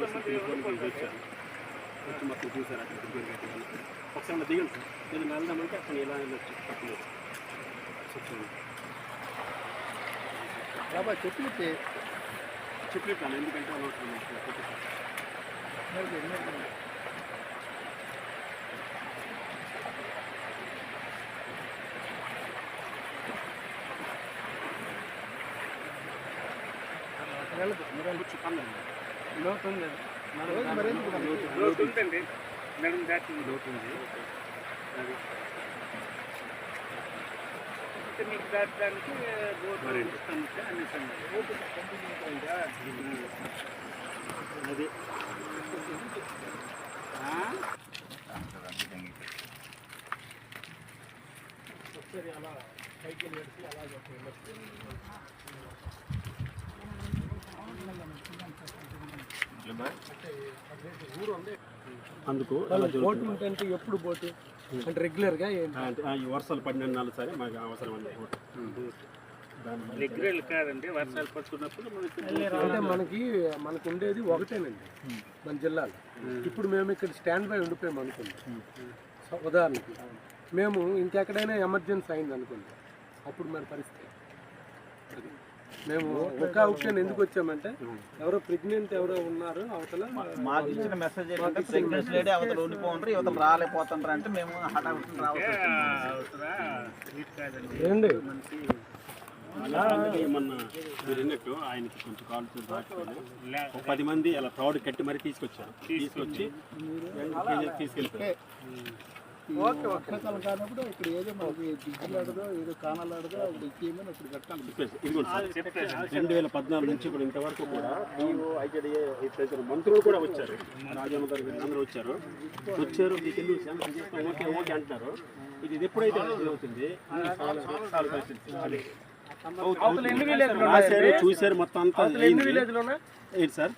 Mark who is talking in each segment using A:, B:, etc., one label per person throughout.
A: సమస్య తెలుసుకొని మీరు వచ్చారు వచ్చి మొత్తం చూసారు అక్కడ దగ్గర కట్టాలి ఒకసారి దిగండి సార్ నేను వెళ్దామంటే అక్కడ ఇలా వెళ్ళొచ్చు తప్పలేదు చెప్పండి
B: బాబా చెట్లు
A: చెప్పలేదు ఎందుకంటే అనవసరం నాకు కొత్త సార్. కూర్చో, పర్లేదు.
B: లోతు ఉంది మరెందుకు
A: లోతు ఉందండి మేడం దాటి లోతు ఉంది అది
C: మీకు దాటడానికి బోట్
A: మరేంటి?
C: ఇస్తాను అన్ని
A: అది
B: ఒకసారి అలా సైకిల్ పెట్టి అలా వెళ్ళొచ్చు
A: అందుకు
B: బోటు ఉంటే ఎప్పుడు బోటు అంటే రెగ్యులర్గా
A: ఈ వర్షాలు పడిన నాలుగు సరే మాకు అవసరం అండి
C: రెగ్యులర్ కాదండి వర్షాలు పడుతున్నప్పుడు మనకి
B: అంటే మనకి మనకు ఉండేది ఒకటేనండి మన జిల్లాలో. ఇప్పుడు మేము ఇక్కడ స్టాండ్ బై ఉండిపోయాము అనుకోండి. సో ఉదాహరణకి మేము ఇంకెక్కడైనా ఎమర్జెన్సీ అయింది అనుకోండి అప్పుడు మన పరిస్థితి. మేము ఒక ఆప్షన్ ఎందుకు వచ్చామంటే ఎవరో ప్రెగ్నెంట్ ఎవరో ఉన్నారు అవతల
D: మాకు ఇచ్చిన మెసేజ్ ఏంటంటే ప్రెగ్నెన్సీ లేడీ అవతల ఉండిపోంటారు యువతలు రాలేకపోతుంటారు అంటే మేము
A: మొన్న మీరు ఆయనకి కొంచెం కాలు దాటుకొని ఒక పది మంది అలా తాడు కట్టి మరీ తీసుకొచ్చారు. తీసుకొచ్చి తీసుకెళ్ళిపోయారు.
B: ఓకే వర్షాకాలం కానప్పుడు ఇక్కడ ఏదో మనకి దిగ్గులాడదో ఏదో కానాలాడదో కట్టాలి.
A: రెండు వేల పద్నాలుగు నుంచి ఇప్పుడు ఇంతవరకు కూడా డిఓ మంత్రులు కూడా వచ్చారు. రాజేంద్ర గారు అందరూ వచ్చారు. వచ్చారు మీకు ఎందుకు శాంక్షన్ చేస్తాం ఓకే ఓకే అంటారు ఇది ఎప్పుడైతే అవుతుంది? రాశారు చూశారు మొత్తం అంతా ఏంటి సార్?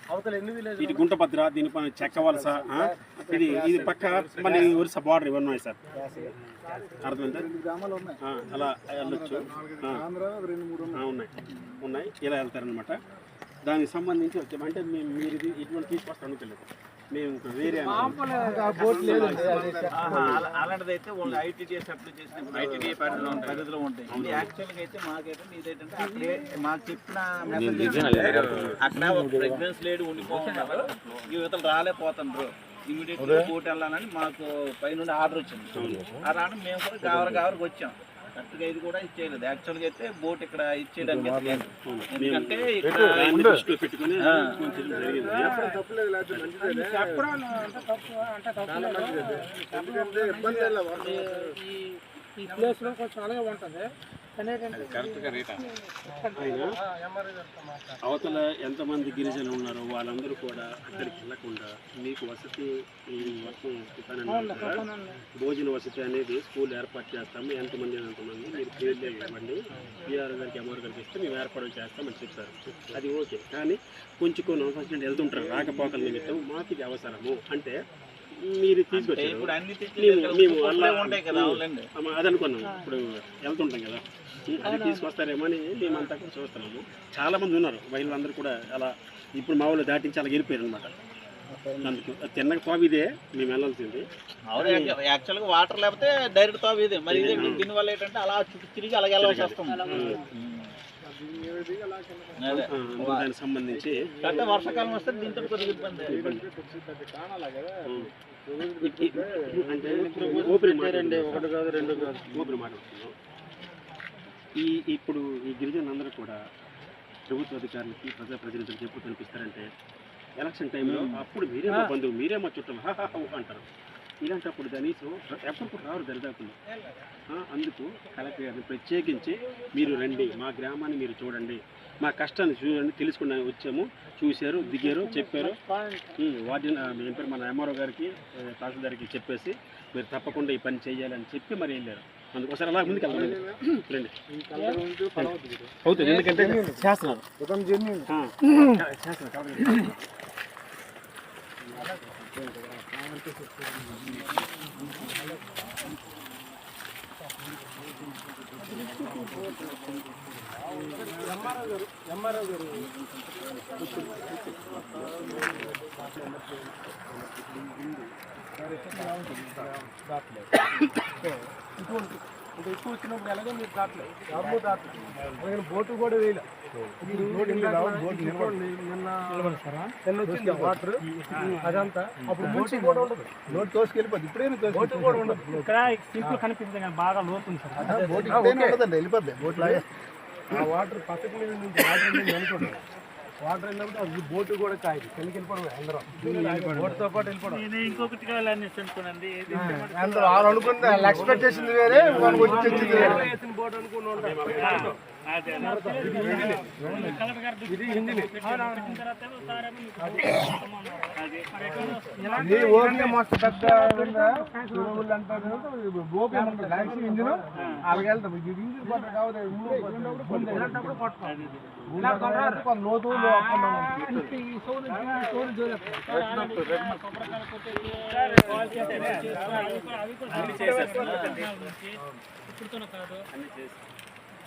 A: ఇది గుంటభద్ర దీనిపైన చెక్క వలస ఆ? ఇది ఇది పక్క మళ్ళీ ఒరిస్సా బార్డర్ ఇవన్నీ ఉన్నాయి సార్. అర్థమైందా? అలా వెళ్ళొచ్చు. ఉన్నాయి. ఉన్నాయి. ఇలా వెళ్తారనమాట దానికి సంబంధించి వచ్చాము అంటే మీరు ఇది ఇటువంటి తీసుకొస్తాను అనుకోలేదు మేము వేరే
B: బోట్ లేదు
D: ఆహా, అలా- అలాంటిది అయితే ఓన్లీ ఐటీడీఎస్ అప్లై చేసినప్పుడు ఐటీడీఏ పరిధిలో ఉంటాయి. పరిధిలో ఉంటాయి. ఇది యాక్చువల్గా అయితే మాకైతే ఇదేంటంటే అక్కడే మాకు చెప్పిన మెసేజ్ అక్కడ ప్రెగ్నెన్సీ లేడీ ఉండిపోతున్నారు యువతలు రాలేకపోతుండ్రు ఇమీడియట్గా కోర్టు వెళ్ళాలని మాకు పైనుండి ఆర్డర్ వచ్చింది. ఆ రావడం మేము కూడా గావర గావరకు వచ్చాం. కరెక్ట్గా ఇది కూడా ఇచ్చేయలేదు. యాక్చువల్గా అయితే బోట్ ఇక్కడ ఇచ్చేయడానికి. ఎందుకంటే ఇక్కడ
C: ఈ ఈ ప్లేస్లో కొంచెం అలాగే ఉంటుంది.
A: అవతల ఎంతమంది గిరిజనులు ఉన్నారో వాళ్ళందరూ కూడా అక్కడికి వెళ్ళకుండా మీకు వసతి. భోజన వసతి అనేది స్కూల్ ఏర్పాటు చేస్తాము. ఎంతమంది ఎంతమంది? మీరు పేర్లు ఇవ్వండి. బీఆర్ గారికి ఎంఆర్ గారికి ఇస్తే మేము ఏర్పాటు చేస్తామని చెప్పారు. అది ఓకే. కానీ కొంచెం కొన్ని అవసరం వెళ్తుంటారు. రాకపోకల నిమిత్తం మాకు ఇది అవసరము. అంటే మీరు తీసుకొచ్చారు.
D: ఇప్పుడు అన్ని
A: మేము- మేము
D: తెచ్చి
A: అలా-
D: ఉంటాయి కదా అవునండి
A: అమ్మ, అది అనుకున్నాం. ఇప్పుడు వెళ్తుంటాం కదా. అది తీసుకొస్తారేమో అని మేమంతా కూడా చూస్తున్నాము. చాలా మంది ఉన్నారు. వీళ్ళందరూ కూడా అలా ఇప్పుడు మా వాళ్ళు దాటించి అలా వెళ్ళిపోయారు అనమాట అందుకు అది తిన్నక ఇదే. మేము వెళ్ళాల్సింది.
D: యాక్చువల్గా వాటర్ లేకపోతే డైరెక్ట్ తావు ఇదే. మరి ఇదే. దీని వల్ల ఏంటంటే అలా చుట్టూ తిరిగి అలాగే వెళ్ళాల్సి వస్తుంది.
A: దానికి సంబంధించి
D: అంటే వర్షాకాలం వస్తే దీంతో కొద్దిగా ఇబ్బంది.
A: అంటే ఓపెన్ మాట్లాడండి ఒకటి కాదు రెండు కాదు. ఓపెన్ మాట్లాడుతున్నాం ఈ ఇప్పుడు ఈ గిరిజనులందరూ కూడా ప్రభుత్వ అధికారులకి ప్రజా ప్రతినిధులకు ఎప్పుడు కనిపిస్తారంటే ఎలక్షన్ టైంలో అప్పుడు మీరే మా బంధువు మీరే మా చుట్టం అంటారు. ఇలాంటప్పుడు కనీసం ఎప్పుడు కూడా రారు దరిదాపులు. అందుకు కలెక్టర్ గారిని ప్రత్యేకించి మీరు రండి మా గ్రామాన్ని మీరు చూడండి మా కష్టాన్ని చూడండి తెలుసుకుని వచ్చాము చూశారు దిగారు చెప్పారు. వార్డెన్ పేరు మన ఎంఆర్ఓ గారికి తహసీల్దార్కి చెప్పేసి మీరు తప్పకుండా ఈ పని చేయాలని చెప్పి మరి వెళ్ళారు. అందుకోసం అలా ముందుకు వెళ్తాం రండి. అవుతుంది ఎందుకంటే చేస్తున్నారు. చేస్తున్నారు
B: ఎంఆర్ఓ గారు. ఎంఆర్ఓ గారు ఇటువంటి ఇంకా ఎక్కువ వచ్చినప్పుడు ఎలాగో మీరు దాటలేదు. అలాగే బోటు కూడా వేయలే. నిన్న వచ్చింది వాటర్. అదంతా. అప్పుడు బోటు కూడా ఉండదు.
E: నోట్ తోసుకెళ్ళిపోద్ది.
B: బోటు కూడా ఉండదు.
C: ఇక్కడ సింపుల్ కనిపిస్తుంది కానీ బాగా లోతు ఉంది సార్
E: బోట్ వెళ్ళిపోద్ది. బోట్ లాగే.
B: ఆ వాటర్ పక్కకి మీద నుంచి వాటర్ అనుకోండి. వాటర్ వెళ్ళినప్పుడు అది బోటు కూడా కాయదు. కిందకి వెళ్ళిపోవడం అందరం బోటుతో పాటు వెళ్ళిపోవడం.
C: ఇంకొకటి కావాలని
E: అందరూ వాళ్ళు వేరే
B: బోట్ ఇది
E: ఓకే మస్తు పెద్ద అంటారు ఇంజిన్ అలాగే వెళ్తాం ఇది ఇంజిన్ కొట్ట లోతు
C: అన్ని చేసేస్తున్నారు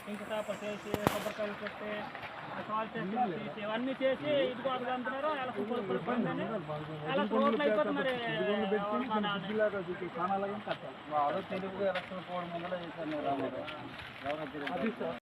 C: ఇంకా చేసి కొబ్బరికాయలు కొట్టి కాల్ చేసి తీసి ఇవన్నీ చేసి ఇదిగో అది అంటున్నారు అలా కుప్పలు పడుతుందని అలా రోడ్లు అయిపోతున్నారు
D: చాలా కట్టాలి. తెలుగు ఎలక్షన్ పోవడం ముందర చేశాను రామారావు.